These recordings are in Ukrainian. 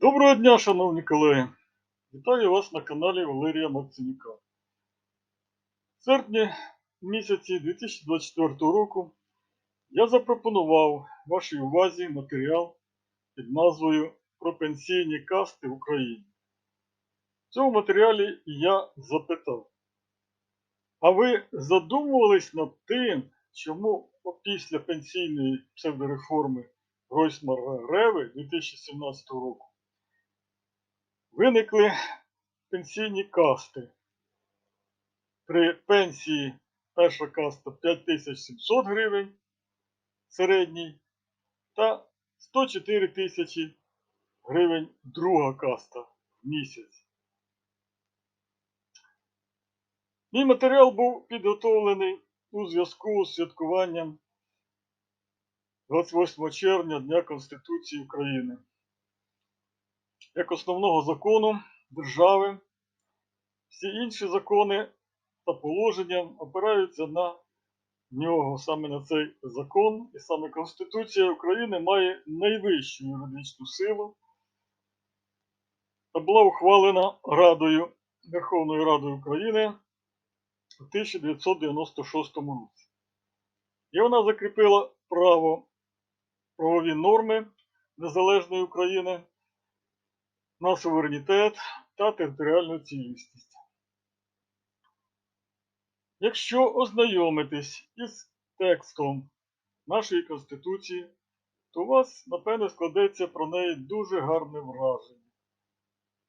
Доброго дня, шановні колеги! Вітаю вас на каналі Валерія Максимюка. В серпні місяці 2024 року я запропонував вашій увазі матеріал під назвою Про пенсійні касти в Україні. В цьому матеріалі я запитав. А ви задумувались над тим, чому після пенсійної псевдореформи Гройсмара Реви 2017 року виникли пенсійні касти. При пенсії перша каста 5700 гривень середній та 104 тисячі гривень друга каста в місяць. Мій матеріал був підготовлений у зв'язку з святкуванням 28 червня Дня Конституції України як основного закону держави. Всі інші закони та положення опираються на нього, саме на цей закон, і саме Конституція України має найвищу юридичну силу та була ухвалена Радою Верховною Радою України у 1996 році. І вона закріпила право правові норми Незалежної України на суверенітет та територіальну цілісність. Якщо ознайомитись із текстом нашої Конституції, то у вас, напевне, складеться про неї дуже гарне враження,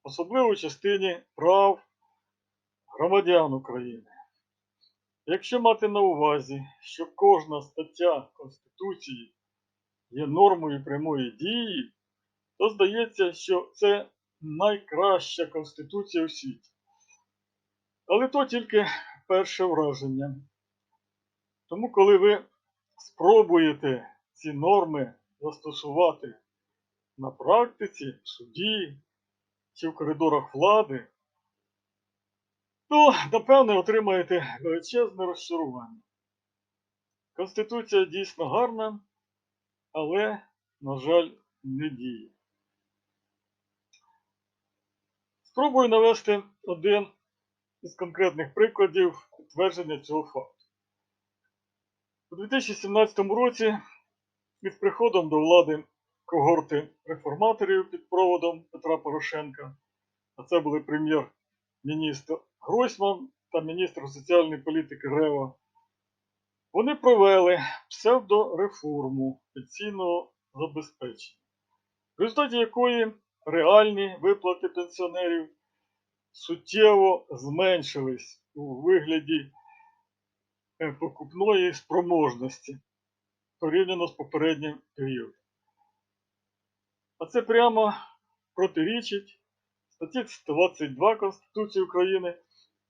особливо в частині прав громадян України. Якщо мати на увазі, що кожна стаття Конституції є нормою прямої дії, то здається, що це найкраща Конституція у світі. Але то тільки перше враження. Тому, коли ви спробуєте ці норми застосувати на практиці, в суді чи в коридорах влади, то, напевне, отримаєте величезне розчарування. Конституція дійсно гарна, але, на жаль, не діє. Спробую навести один із конкретних прикладів підтвердження цього факту. У 2017 році із приходом до влади когорти реформаторів під проводом Петра Порошенка, а це були прем'єр-міністр Гройсман та міністр соціальної політики Рева, вони провели псевдореформу пенсійного забезпечення, в результаті якої реальні виплати пенсіонерів суттєво зменшились у вигляді е, покупної спроможності порівняно з попереднім періодом. А це прямо протирічить статті 22 Конституції України,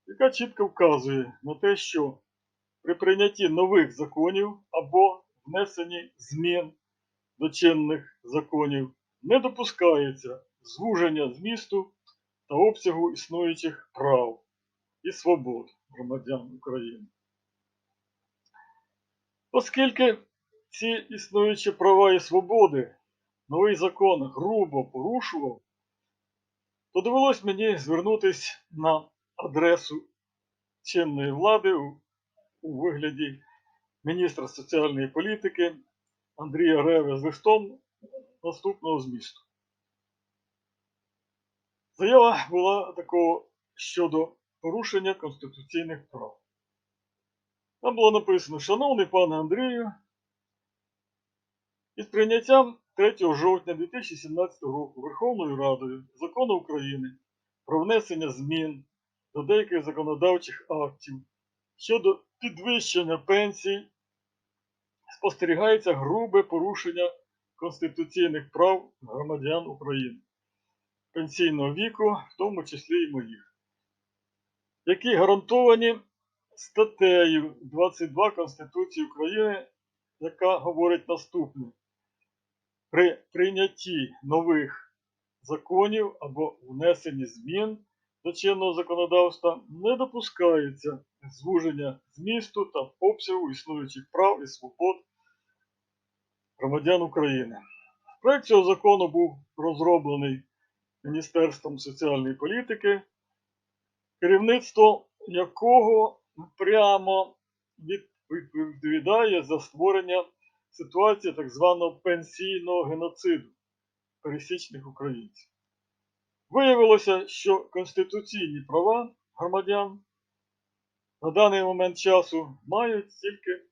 яка чітко вказує на те, що при прийнятті нових законів або внесенні змін до чинних законів не допускається звуження змісту та обсягу існуючих прав і свобод громадян України. Оскільки ці існуючі права і свободи новий закон грубо порушував, то довелось мені звернутися на адресу чинної влади у, вигляді міністра соціальної політики Андрія Реви з листом наступного змісту. Заява була такого щодо порушення конституційних прав. Там було написано, шановний пане Андрію, із прийняттям 3 жовтня 2017 року Верховною Радою Закону України про внесення змін до деяких законодавчих актів щодо підвищення пенсій спостерігається грубе порушення конституційних прав громадян України пенсійного віку, в тому числі і моїх, які гарантовані статтею 22 Конституції України, яка говорить наступне. При прийнятті нових законів або внесенні змін до чинного законодавства не допускається звуження змісту та обсягу існуючих прав і свобод громадян України. Проект цього закону був розроблений Міністерством соціальної політики, керівництво якого прямо відповідає за створення ситуації так званого пенсійного геноциду пересічних українців. Виявилося, що конституційні права громадян на даний момент часу мають тільки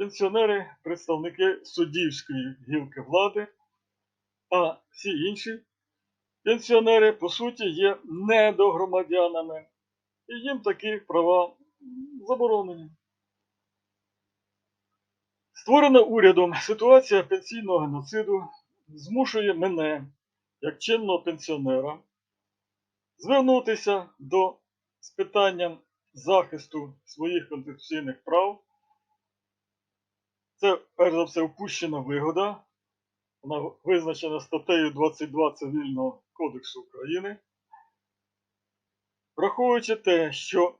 пенсіонери, представники суддівської гілки влади, а всі інші пенсіонери, по суті, є недогромадянами, і їм такі права заборонені. Створена урядом ситуація пенсійного геноциду змушує мене, як чинного пенсіонера, звернутися до з питанням захисту своїх конституційних прав. Це, перш за все, упущена вигода. Вона визначена статтею 22 Цивільного кодексу України. Враховуючи те, що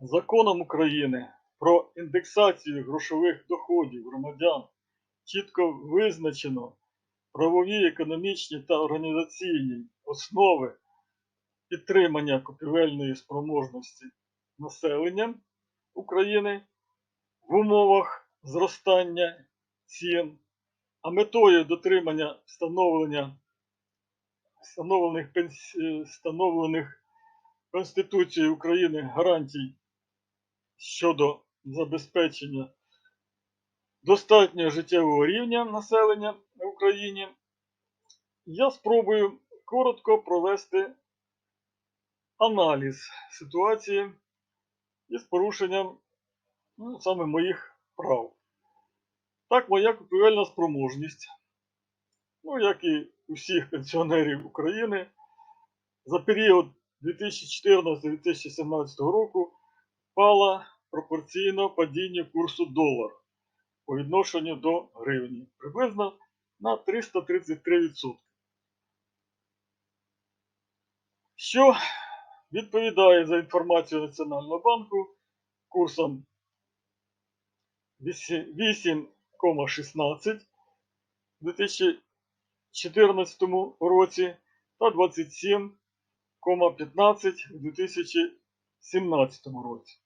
законом України про індексацію грошових доходів громадян чітко визначено правові, економічні та організаційні основи підтримання купівельної спроможності населення України в умовах зростання цін, а метою дотримання встановлення встановлених, встановлених Конституцією України гарантій щодо забезпечення достатнього життєвого рівня населення в Україні, я спробую коротко провести аналіз ситуації із порушенням ну, саме моїх прав. Так, моя купівельна спроможність, ну, як і усіх пенсіонерів України, за період 2014-2017 року впала пропорційно падінню курсу долара по відношенню до гривні приблизно на 333%. Що відповідає за інформацію Національного банку курсом 8,16 у 2014 році та 27,15 у 2017 році.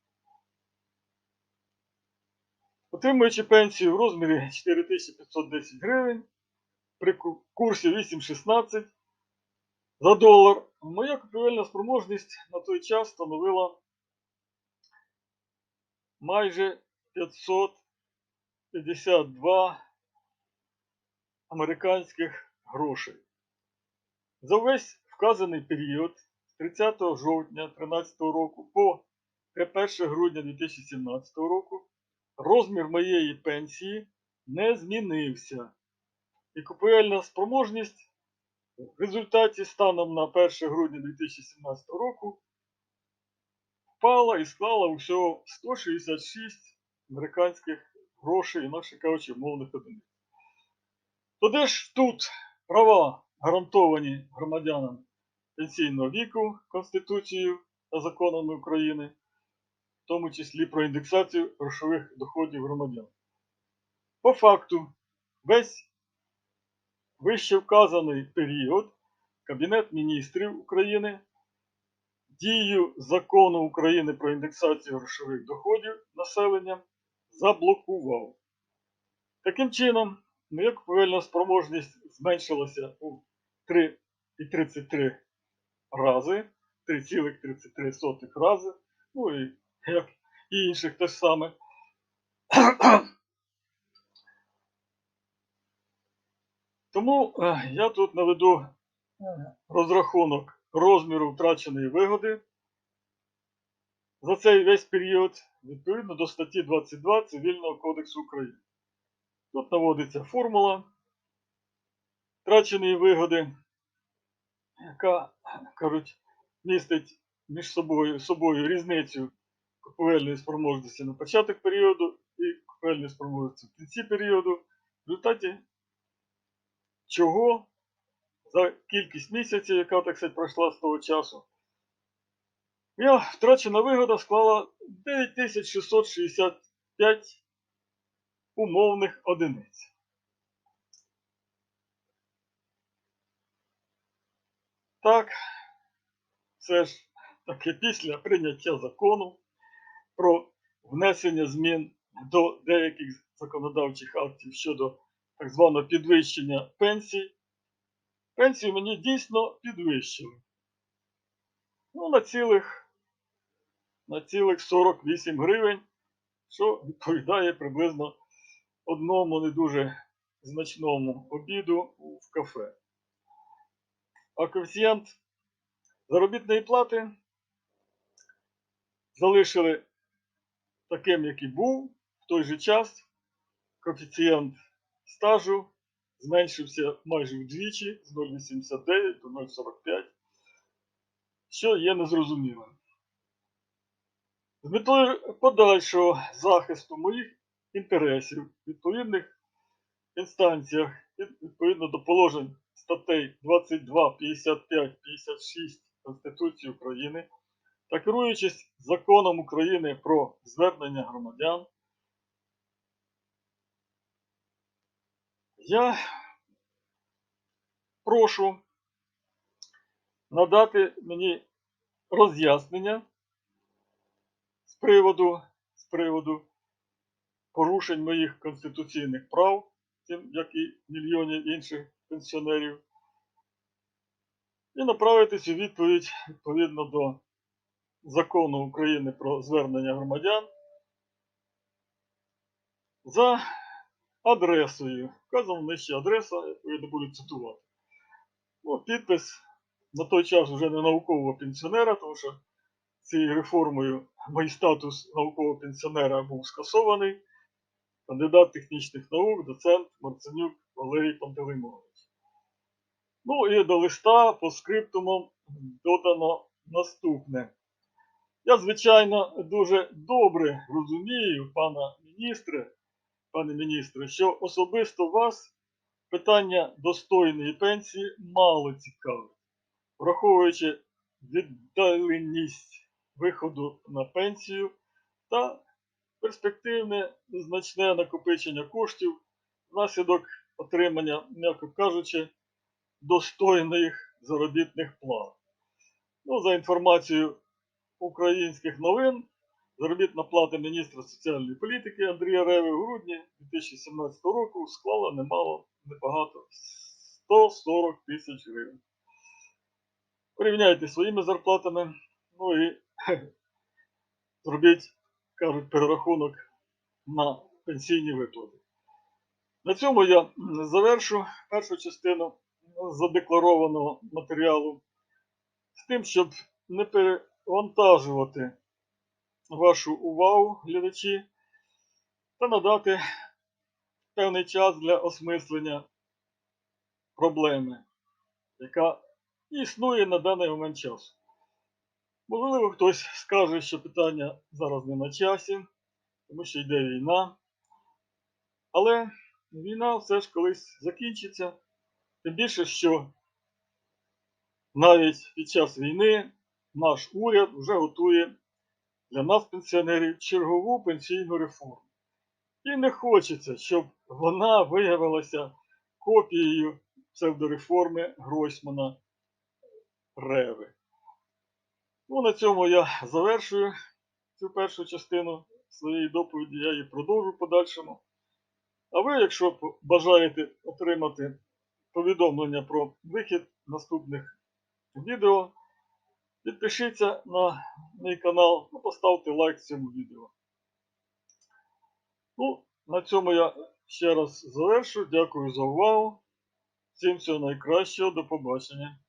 Отримуючи пенсію в розмірі 4510 гривень при курсі 8,16 за долар, моя купівельна спроможність на той час становила майже 552 американських грошей. За весь вказаний період з 30 жовтня 2013 року по 1 грудня 2017 року розмір моєї пенсії не змінився. І купівельна спроможність в результаті станом на 1 грудня 2017 року впала і склала усього 166 американських грошей, інакше кажучи, мовних одиниць. То де ж тут права гарантовані громадянам пенсійного віку Конституцією та законами України, в тому числі про індексацію грошових доходів громадян? По факту, весь вище вказаний період Кабінет міністрів України дію закону України про індексацію грошових доходів населення заблокував. Таким чином, моя купівельна спроможність зменшилася у 3,33 рази, 3,33 рази, ну і як і інших теж саме. Тому е, я тут наведу розрахунок розміру втраченої вигоди за цей весь період відповідно до статті 22 Цивільного кодексу України. Тут наводиться формула втраченої вигоди, яка, кажуть, містить між собою, собою різницю купівельної спроможності на початок періоду і купівельної спроможності в кінці періоду, в результаті чого за кількість місяців, яка так сказати, пройшла з того часу, моя втрачена вигода склала 9665 умовних одиниць. Так, все ж таки після прийняття закону про внесення змін до деяких законодавчих актів щодо так званого підвищення пенсій, пенсію мені дійсно підвищили. Ну, на цілих, на цілих 48 гривень, що відповідає приблизно одному не дуже значному обіду в кафе. А коефіцієнт заробітної плати залишили таким, який був в той же час. Коефіцієнт стажу зменшився майже вдвічі з 0,89 до 0,45, що є незрозумілим. З метою подальшого захисту моїх інтересів в відповідних інстанціях, відповідно до положень статей 22, 55, 56 Конституції України та керуючись законом України про звернення громадян, я прошу надати мені роз'яснення приводу, з приводу порушень моїх конституційних прав, тим, як і мільйонів інших пенсіонерів, і направити цю відповідь відповідно до закону України про звернення громадян за адресою. Вказана нижче адреса, яку я не буду цитувати. Ну, підпис на той час вже не наукового пенсіонера, тому що цією реформою мій статус наукового пенсіонера був скасований. Кандидат технічних наук, доцент Марценюк Валерій Пантелеймонович. Ну і до листа по скриптумам додано наступне. Я, звичайно, дуже добре розумію, пана міністре, пане міністре, що особисто вас питання достойної пенсії мало цікавить, враховуючи віддаленість виходу на пенсію та перспективне значне накопичення коштів внаслідок отримання, м'яко кажучи, достойних заробітних плат. Ну, за інформацією українських новин, заробітна плата міністра соціальної політики Андрія Реви в грудні 2017 року склала немало небагато 140 тисяч гривень. Порівняйте своїми зарплатами, ну і зробіть, кажуть, перерахунок на пенсійні виплати. На цьому я завершу першу частину задекларованого матеріалу з тим, щоб не перевантажувати вашу увагу, глядачі, та надати певний час для осмислення проблеми, яка існує на даний момент часу. Можливо, хтось скаже, що питання зараз не на часі, тому що йде війна. Але війна все ж колись закінчиться. Тим більше, що навіть під час війни наш уряд вже готує для нас, пенсіонерів, чергову пенсійну реформу. І не хочеться, щоб вона виявилася копією псевдореформи Гройсмана Реви. Ну, на цьому я завершую цю першу частину своєї доповіді, я її продовжу в подальшому. А ви, якщо бажаєте отримати повідомлення про вихід наступних відео, підпишіться на мій канал і поставте лайк цьому відео. Ну, на цьому я ще раз завершу. Дякую за увагу. Всім всього найкращого, до побачення.